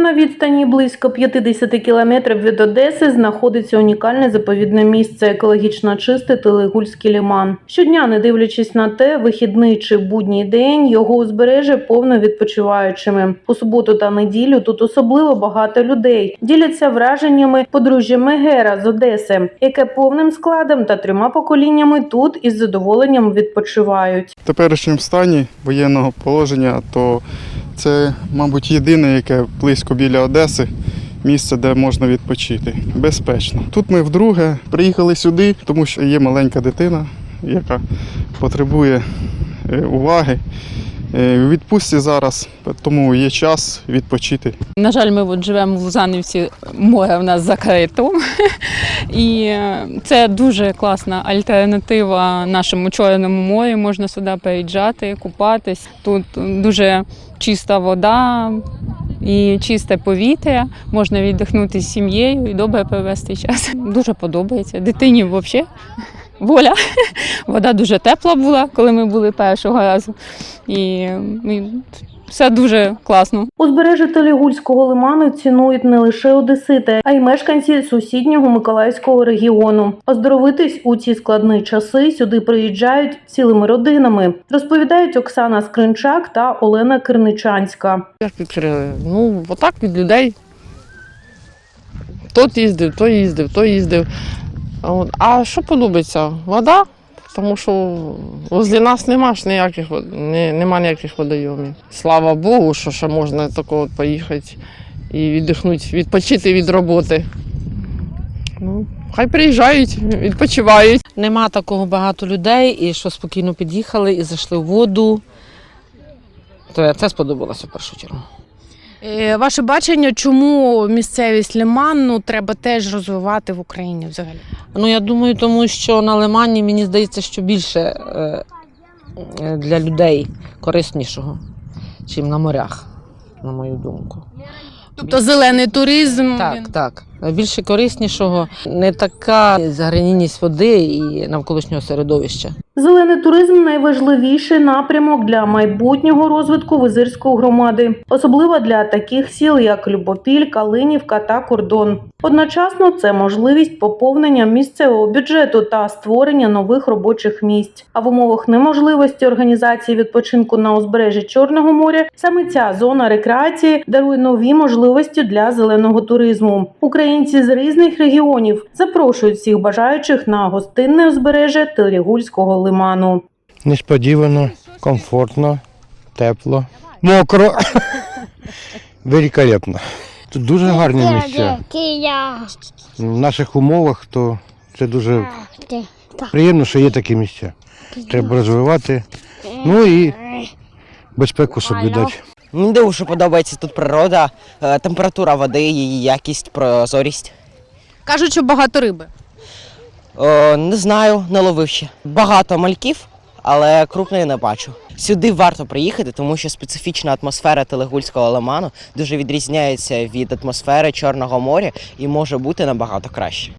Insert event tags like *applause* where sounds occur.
На відстані близько 50 кілометрів від Одеси знаходиться унікальне заповідне місце екологічно чистий Телегульський ліман. Щодня, не дивлячись на те, вихідний чи будній день його узбережжя повно відпочиваючими. У суботу та неділю тут особливо багато людей діляться враженнями подружжя Мегера з Одеси, яке повним складом та трьома поколіннями тут із задоволенням відпочивають. В теперішньому стані воєнного положення, то це, мабуть, єдине, яке близько біля Одеси, місце, де можна відпочити. Безпечно. Тут ми вдруге приїхали сюди, тому що є маленька дитина, яка потребує е, уваги. Е, У відпустці зараз, тому є час відпочити. На жаль, ми от живемо в Лузанівці, море в нас закрито. *laughs* І е, це дуже класна альтернатива нашому Чорному морю. Можна сюди приїжджати, купатись. Тут дуже чиста вода і чисте повітря. Можна віддихнути з сім'єю і добре провести час. *laughs* Дуже подобається. Дитині взагалі воля. *laughs* Вода дуже тепла була, коли ми були першого разу. І, і все дуже класно. Узбережжя Телегульського лиману цінують не лише одесити, а й мешканці сусіднього Миколаївського регіону. Оздоровитись у ці складні часи сюди приїжджають цілими родинами, розповідають Оксана Скринчак та Олена Кирничанська. Як відкрили? Ну, отак від людей. Тот їздив, той їздив, той їздив. А, що подобається? Вода, тому що возле нас нема ж ніяких, нема ніяких водойомів. Слава Богу, що ще можна тако от поїхати і віддихнути, відпочити від роботи. Ну, хай приїжджають, відпочивають. Нема такого багато людей, і що спокійно під'їхали і зайшли в воду. То це сподобалося в першу чергу. Е, Ваше бачення, чому місцевість Лиман ну, треба теж розвивати в Україні взагалі? Ну я думаю, тому що на лимані мені здається, що більше е, е, для людей кориснішого, чим на морях, на мою думку. Тобто зелений туризм. він- Так, так. Більше кориснішого, не така загранінність води і навколишнього середовища. Зелений туризм найважливіший напрямок для майбутнього розвитку визирської громади, особливо для таких сіл, як Любопіль, Калинівка та Кордон. Одночасно це можливість поповнення місцевого бюджету та створення нових робочих місць. А в умовах неможливості організації відпочинку на узбережжі Чорного моря саме ця зона рекреації дарує нові можливості для зеленого туризму. Українці з різних регіонів запрошують всіх бажаючих на гостинне узбережжя Телегульського лиману. Несподівано, комфортно, тепло, мокро. *laughs* Великолепно. Тут дуже гарні місця. В наших умовах то це дуже приємно, що є такі місця. Треба розвивати. Ну і безпеку соблюдати. Мені дуже подобається тут природа, е, температура води, її якість, прозорість. Кажуть, що багато риби. О, не знаю, не ловив ще. Багато мальків, але крупної не бачу. Сюди варто приїхати, тому що специфічна атмосфера Телегульського лиману дуже відрізняється від атмосфери Чорного моря і може бути набагато краще.